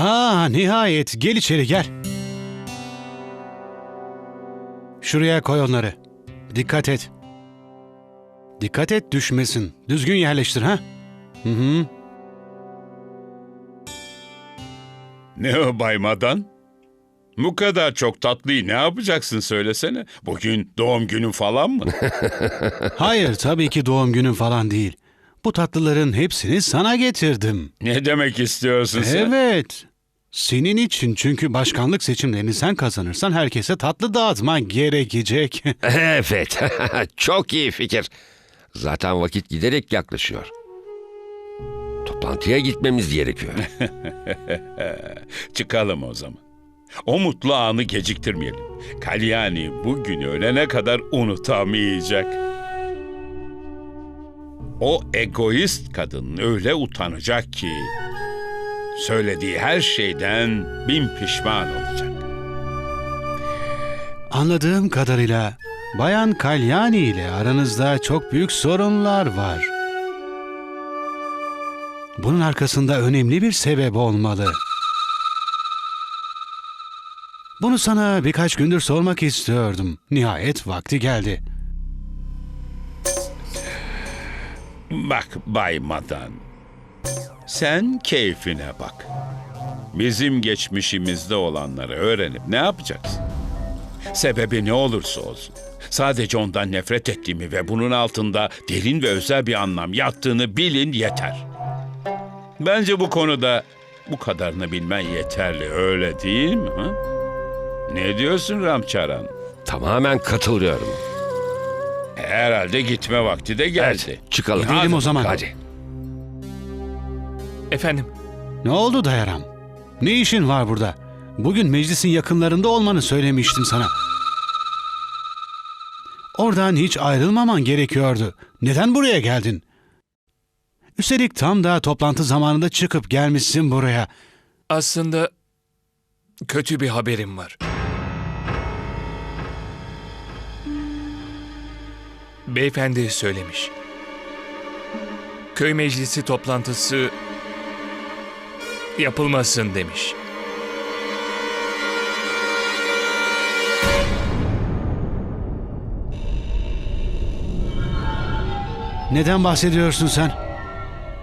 Aa nihayet gel içeri gel. Şuraya koy onları. Dikkat et. Dikkat et düşmesin. Düzgün yerleştir ha. Hı hı. Ne o baymadan? Bu kadar çok tatlıyı ne yapacaksın söylesene. Bugün doğum günün falan mı? Hayır tabii ki doğum günün falan değil. Bu tatlıların hepsini sana getirdim. ne demek istiyorsun sen? Evet. Senin için çünkü başkanlık seçimlerini sen kazanırsan herkese tatlı dağıtman gerekecek. Evet, çok iyi fikir. Zaten vakit giderek yaklaşıyor. Toplantıya gitmemiz gerekiyor. Çıkalım o zaman. O mutlu anı geciktirmeyelim. Kalyani bugün ölene kadar unutamayacak. O egoist kadın öyle utanacak ki söylediği her şeyden bin pişman olacak. Anladığım kadarıyla Bayan Kalyani ile aranızda çok büyük sorunlar var. Bunun arkasında önemli bir sebep olmalı. Bunu sana birkaç gündür sormak istiyordum. Nihayet vakti geldi. Bak Bay Madan, sen keyfine bak. Bizim geçmişimizde olanları öğrenip ne yapacaksın? Sebebi ne olursa olsun. Sadece ondan nefret ettiğimi ve bunun altında derin ve özel bir anlam yattığını bilin yeter. Bence bu konuda bu kadarını bilmen yeterli öyle değil mi? ha? Ne diyorsun Ramçaran? Tamamen katılıyorum. Herhalde gitme vakti de geldi. Evet, çıkalım. Gidelim o zaman. Hadi. Efendim, Ne oldu Dayaram? Ne işin var burada? Bugün meclisin yakınlarında olmanı söylemiştim sana. Oradan hiç ayrılmaman gerekiyordu. Neden buraya geldin? Üstelik tam da toplantı zamanında çıkıp gelmişsin buraya. aslında kötü bir haberim var. Beyefendi söylemiş. Köy meclisi toplantısı yapılmasın demiş. Neden bahsediyorsun sen?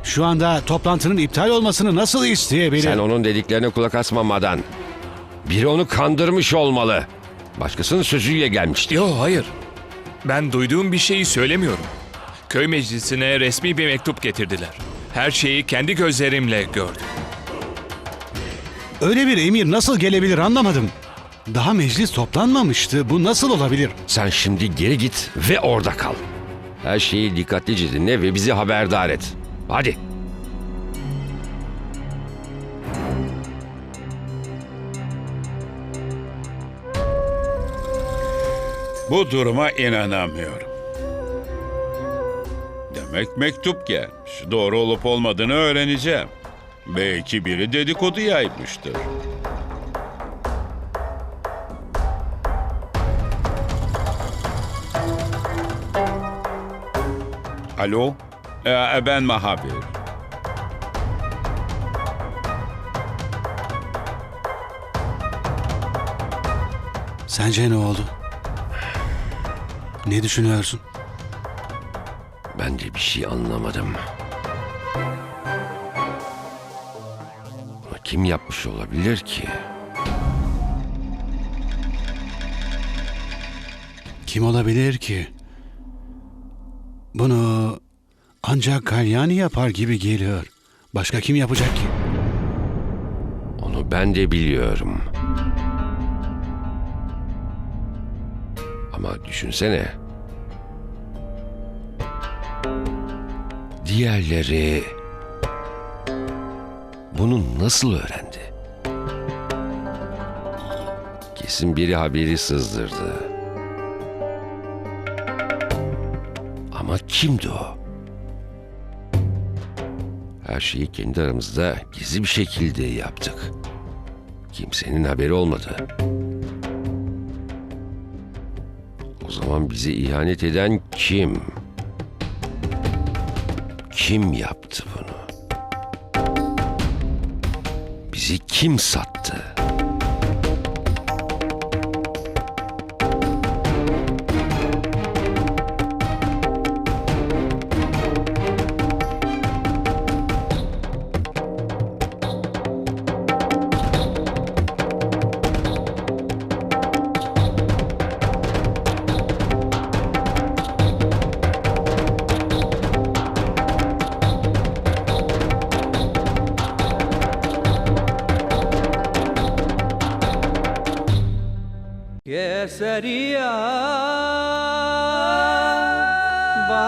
Şu anda toplantının iptal olmasını nasıl isteyebilir? Sen onun dediklerine kulak asmamadan. Biri onu kandırmış olmalı. Başkasının sözüyle gelmişti. Yo hayır. Ben duyduğum bir şeyi söylemiyorum. Köy meclisine resmi bir mektup getirdiler. Her şeyi kendi gözlerimle gördüm. Öyle bir emir nasıl gelebilir anlamadım. Daha meclis toplanmamıştı. Bu nasıl olabilir? Sen şimdi geri git ve orada kal. Her şeyi dikkatlice dinle ve bizi haberdar et. Hadi. Bu duruma inanamıyorum. Demek mektup gelmiş. Doğru olup olmadığını öğreneceğim. Belki biri dedikodu yaymıştır. Alo, Ee, ben Mahabir. Sence ne oldu? Ne düşünüyorsun? Ben de bir şey anlamadım. Kim yapmış olabilir ki? Kim olabilir ki? Bunu ancak Kalyani yapar gibi geliyor. Başka kim yapacak ki? Onu ben de biliyorum. Ama düşünsene. Diğerleri bunu nasıl öğrendi? Kesin biri haberi sızdırdı. Ama kimdi o? Her şeyi kendi aramızda gizli bir şekilde yaptık. Kimsenin haberi olmadı. O zaman bize ihanet eden kim? Kim yaptı bunu? Bizi kim sattı? केसरिया बा